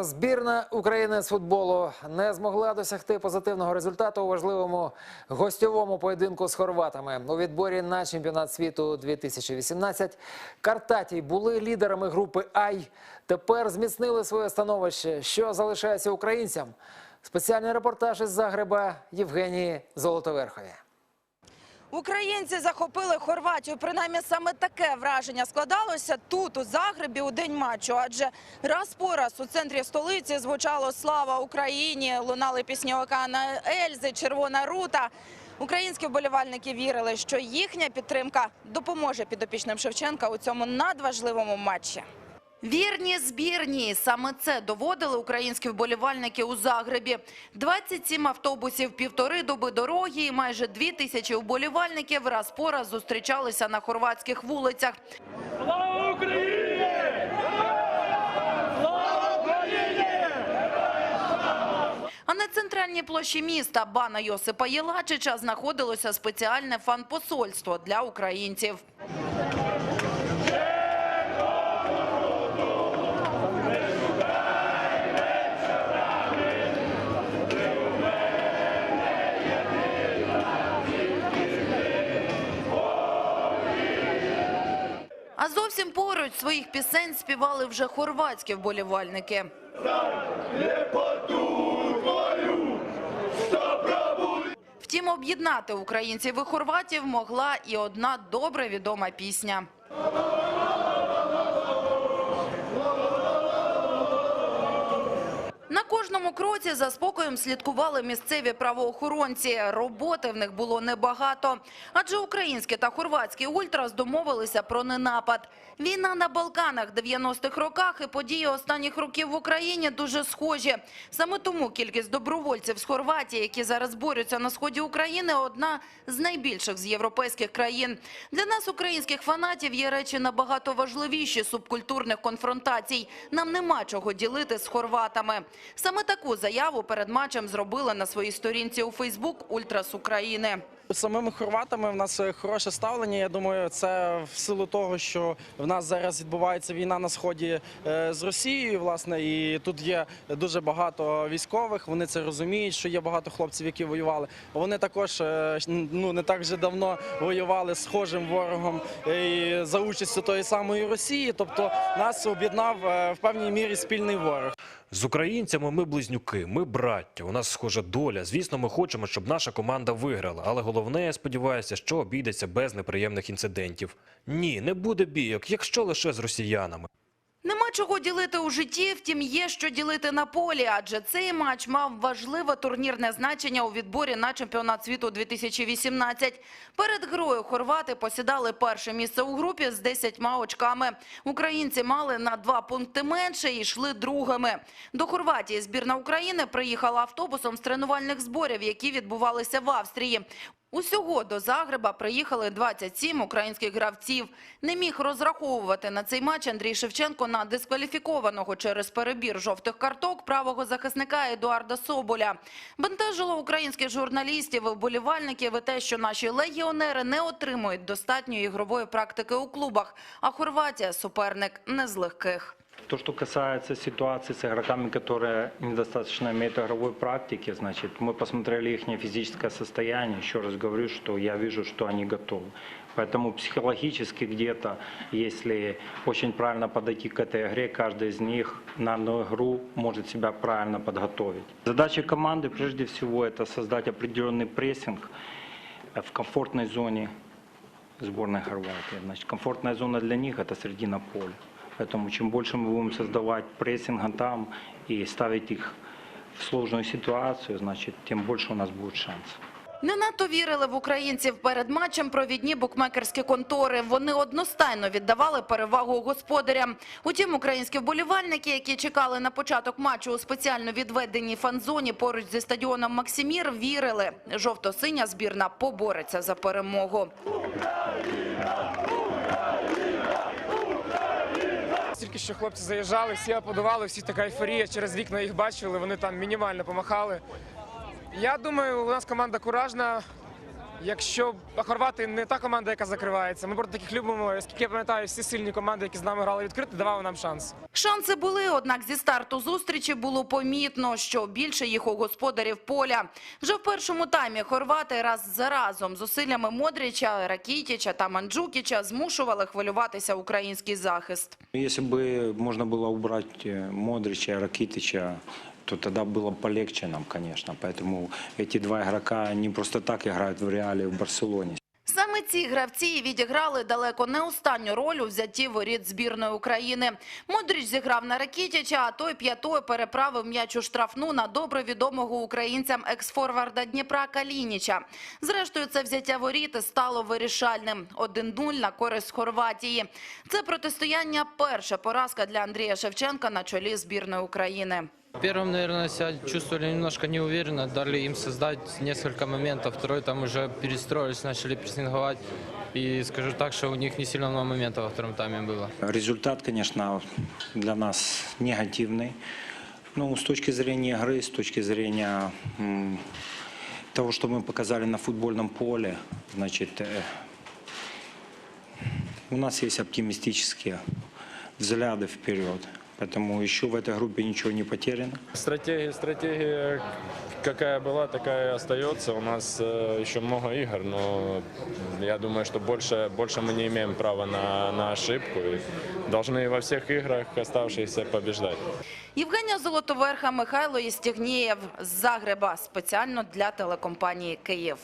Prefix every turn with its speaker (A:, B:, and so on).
A: Збірна України з футболу не змогла досягти позитивного результату у важливому гостьовому поєдинку з хорватами. У відборі на чемпіонат світу 2018 Картатій були лідерами групи Ай. Тепер зміцнили своє становище. Що залишається українцям? Спеціальний репортаж із Загреба Євгенії Золотоверхові.
B: Українці захопили Хорватію. Принаймні саме таке враження складалося тут, у Загребі, у день матчу. Адже раз по раз у центрі столиці звучало «Слава Україні!», лунали пісні Окана Ельзи, Червона рута. Українські вболівальники вірили, що їхня підтримка допоможе підопічним Шевченка у цьому надважливому матчі. Вірні збірні. Саме це доводили українські вболівальники у Загребі. 27 автобусів, півтори доби дороги і майже дві тисячі вболівальників раз по раз зустрічалися на хорватських вулицях.
C: Слава Україні! Слава Україні!
B: А на центральній площі міста Бана Йосипа Єлачича знаходилося спеціальне фан-посольство для українців. Зовсім поруч своїх пісень співали вже хорватські вболівальники. Втім, об'єднати українців і хорватів могла і одна добре відома пісня. Кожному кроці за спокоєм слідкували місцеві правоохоронці. Роботи в них було небагато, адже українські та хорватські ультрас домовилися про ненапад. Війна на Балканах 90-х роках і події останніх років в Україні дуже схожі. Саме тому кількість добровольців з Хорватії, які зараз борються на сході України, одна з найбільших з європейських країн. Для нас, українських фанатів, є речі набагато важливіші субкультурних конфронтацій. Нам нема чого ділити з хорватами. Саме таку заяву перед матчем зробили на своїй сторінці у Фейсбук Ультрас України.
D: Самими хорватами в нас е, хороше ставлення. Я думаю, це в силу того, що в нас зараз відбувається війна на сході е, з Росією. Власне, і тут є дуже багато військових. Вони це розуміють, що є багато хлопців, які воювали. Вони також е, ну не так вже давно воювали схожим ворогом і за участю тої самої Росії. Тобто нас об'єднав в певній мірі спільний ворог.
E: З українцями ми близнюки, ми браття. У нас схожа доля. Звісно, ми хочемо, щоб наша команда виграла. Але головне, я сподіваюся, що обійдеться без неприємних інцидентів. Ні, не буде бійок, якщо лише з росіянами.
B: Нема чого ділити у житті, втім є що ділити на полі, адже цей матч мав важливе турнірне значення у відборі на чемпіонат світу 2018. Перед грою хорвати посідали перше місце у групі з 10 очками. Українці мали на два пункти менше і йшли другими. До Хорватії збірна України приїхала автобусом з тренувальних зборів, які відбувалися в Австрії. Усього до Загреба приїхали 27 українських гравців. Не міг розраховувати на цей матч Андрій Шевченко на дискваліфікованого через перебір жовтих карток правого захисника Едуарда Соболя. Бентежило українських журналістів і вболівальників те, що наші легіонери не отримують достатньої ігрової практики у клубах, а Хорватія – суперник не з легких.
F: То, что касается ситуации с игроками, которые недостаточно имеют игровой практики, значит, мы посмотрели их физическое состояние. Еще раз говорю, что я вижу, что они готовы. Поэтому психологически где-то, если очень правильно подойти к этой игре, каждый из них на одну игру может себя правильно подготовить. Задача команды прежде всего это создать определенный прессинг в комфортной зоне сборной Хорватии. Значит, комфортная зона для них – это середина поля. Поэтому чем больше мы будем создавать прессинга там и ставить их в сложную ситуацию, значит, тем больше у нас будет шансов.
B: Не надто вірили в українців перед матчем провідні букмекерські контори. Вони одностайно віддавали перевагу господарям. Утім, українські вболівальники, які чекали на початок матчу у спеціально відведеній фан-зоні поруч зі стадіоном Максимір, вірили. Жовто-синя збірна побореться за перемогу.
G: Тільки що хлопці заїжджали, всі аплодували, всі така ейфорія, через вікна їх бачили, вони там мінімально помахали. Я думаю, у нас команда куражна. Якщо хорвати не та команда, яка закривається, ми проти таких любимо. Оскільки я пам'ятаю, всі сильні команди, які з нами грали відкрито, давали нам шанс.
B: Шанси були, однак зі старту зустрічі було помітно, що більше їх у господарів поля. Вже в першому таймі хорвати раз за разом зусиллями Модріча, Ракітіча та Манджукіча змушували хвилюватися український захист.
F: Если бы можно было убрать э, Модрича, Ракитича, то тогда было полегче нам, конечно. Поэтому эти два игрока не просто так играют в реале в Барселоне.
B: Саме ці гравці і відіграли далеко не останню роль у взятті воріт збірної України. Модріч зіграв на Ракітіча, а той п'ятою переправив м'яч у штрафну на добре відомого українцям екс-форварда Дніпра Калініча. Зрештою, це взяття воріт і стало вирішальним. 1-0 на користь Хорватії. Це протистояння – перша поразка для Андрія Шевченка на чолі збірної України.
H: Первым, наверное, себя чувствовали немножко неуверенно, дали им создать несколько моментов. Второй там уже перестроились, начали прессинговать. И скажу так, что у них не сильно много моментов во втором тайме было.
F: Результат, конечно, для нас негативный. Ну, с точки зрения игры, с точки зрения того, что мы показали на футбольном поле, значит, э, у нас есть оптимистические взгляды вперед. Поэтому еще в этой группе ничего не потеряно.
I: Стратегия, стратегия какая была, такая и остается. У нас э, еще много игр, но я думаю, что больше, больше мы не имеем права на, на ошибку. И должны во всех играх оставшихся побеждать.
B: Євгенія Золотоверха, Михайло Єстігнієв з Загреба спеціально для телекомпанії «Київ».